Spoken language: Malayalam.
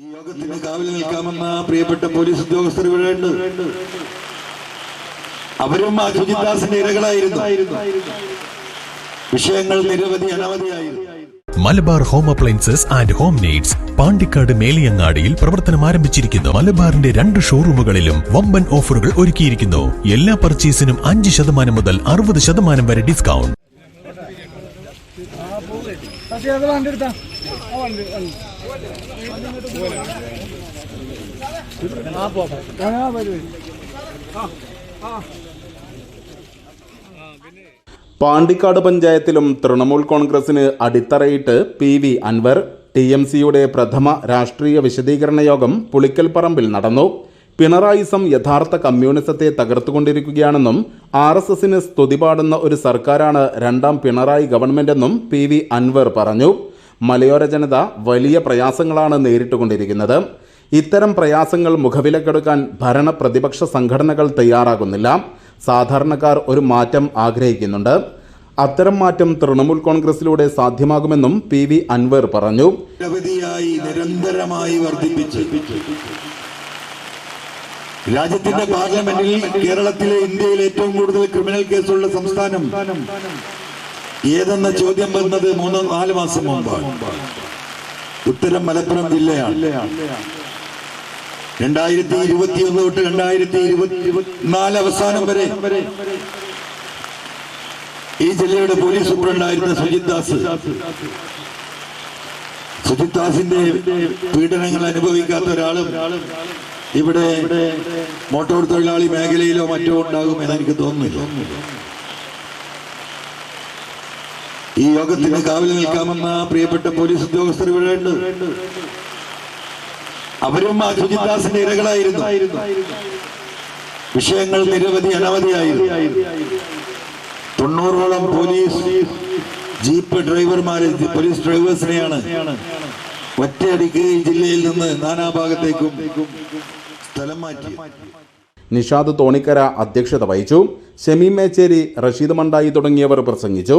ഈ യോഗത്തിന് കാവിൽ നിൽക്കാമെന്ന പ്രിയപ്പെട്ട പോലീസ് ഉദ്യോഗസ്ഥർ വിടേണ്ട അവരും അജിജിദാസിന്റെ ഇരകളായിരുന്നു. വിഷയങ്ങൾ നിരവധി അനവധിയായിരുന്നു. Malabar home appliances and home needs Pandikkad മേലിയങ്ങാടിയിൽ പ്രവർത്തനം ആരംഭിച്ചിരിക്കുന്നു. മലബാറിന്റെ രണ്ട് ഷോറൂമുകളിലും വമ്പൻ ഓഫറുകൾ ഒരുക്കിയിരിക്കുന്നു. എല്ലാ പർച്ചേസിനും അഞ്ച് ശതമാനം മുതൽ അറുപത് ശതമാനം വരെ ഡിസ്കൗണ്ട്. പാണ്ടിക്കാട് പഞ്ചായത്തിലും തൃണമൂൽ കോൺഗ്രസിന് അടിത്തറയിട്ട് P V Anvar T M സിയുടെ പ്രഥമ രാഷ്ട്രീയ വിശദീകരണ യോഗം പുളിക്കൽ പറമ്പിൽ നടന്നു പിണറായിസം യഥാർത്ഥ കമ്മ്യൂണിസത്തെ തകർത്തുകൊണ്ടിരിക്കുകയാണെന്നും ആർ എസ് എസിന് സ്തുതി പാടുന്ന ഒരു സർക്കാരാണ് രണ്ടാം പിണറായി ഗവൺമെന്റെന്നും പി വി അൻവർ പറഞ്ഞു. മലയോര ജനത വലിയ പ്രയാസങ്ങളാണ് നേരിട്ടുകൊണ്ടിരിക്കുന്നത്. ഇത്തരം പ്രയാസങ്ങൾ മുഖവിലക്കെടുക്കാൻ ഭരണ പ്രതിപക്ഷ സംഘടനകൾ തയ്യാറാകുന്നില്ല. സാധാരണക്കാർ ഒരു മാറ്റം ആഗ്രഹിക്കുന്നുണ്ട്. അത്തരം മാറ്റം തൃണമൂൽ കോൺഗ്രസിലൂടെ സാധ്യമാകുമെന്നും പി വി അൻവർ പറഞ്ഞു. രാജ്യത്തിന്റെ പാർലമെന്റിൽ കേരളത്തിലെ ഇന്ത്യയിൽ ഏറ്റവും കൂടുതൽ ക്രിമിനൽ കേസുള്ള സംസ്ഥാനം ഏതെന്ന ചോദ്യം വന്നത് മൂന്ന് നാല് മാസം മുമ്പാണ്. ഉത്തരം മലപ്പുറം ജില്ലയാണ്. രണ്ടായിരത്തി ഇരുപത്തി ഒന്ന് തൊട്ട് രണ്ടായിരത്തി ഇരുപത്തിനാല് അവസാനം വരെ ഈ ജില്ലയുടെ പോലീസ് സൂപ്രണ്ടായിരുന്ന സുജിത് ദാസ്. സുജിത് ദാസിന്റെ പീഡനങ്ങൾ അനുഭവിക്കാത്ത ഒരാളും ഇവിടെ മോട്ടോർ തൊഴിലാളി മേഖലയിലോ മറ്റോ ഉണ്ടാകുമെന്ന് എനിക്ക് തോന്നുന്നില്ല. ഈ യോഗത്തിന് കാവൽ നിൽക്കാമെന്ന പ്രിയപ്പെട്ട പോലീസ് ഉദ്യോഗസ്ഥർ ഇവിടെയുണ്ട് അവരും ദാസിന്റെ ഇരകളായിരുന്നു. വിഷയങ്ങൾ നിരവധി അനവധിയായിരുന്നു. തൊണ്ണൂറോളം പോലീസ് ജീപ്പ് ഡ്രൈവർമാരെ പോലീസ് ഡ്രൈവേഴ്സിനെയാണ് ഒറ്റയടിക്ക് ജില്ലയിൽ നിന്ന് നാനാഭാഗത്തേക്കും സ്ഥലം മാറ്റി. നിഷാദ് തോണിക്കര അധ്യക്ഷത വഹിച്ചു. ഷമീം മേച്ചേരി റഷീദ് മണ്ടായി തുടങ്ങിയവർ പ്രസംഗിച്ചു.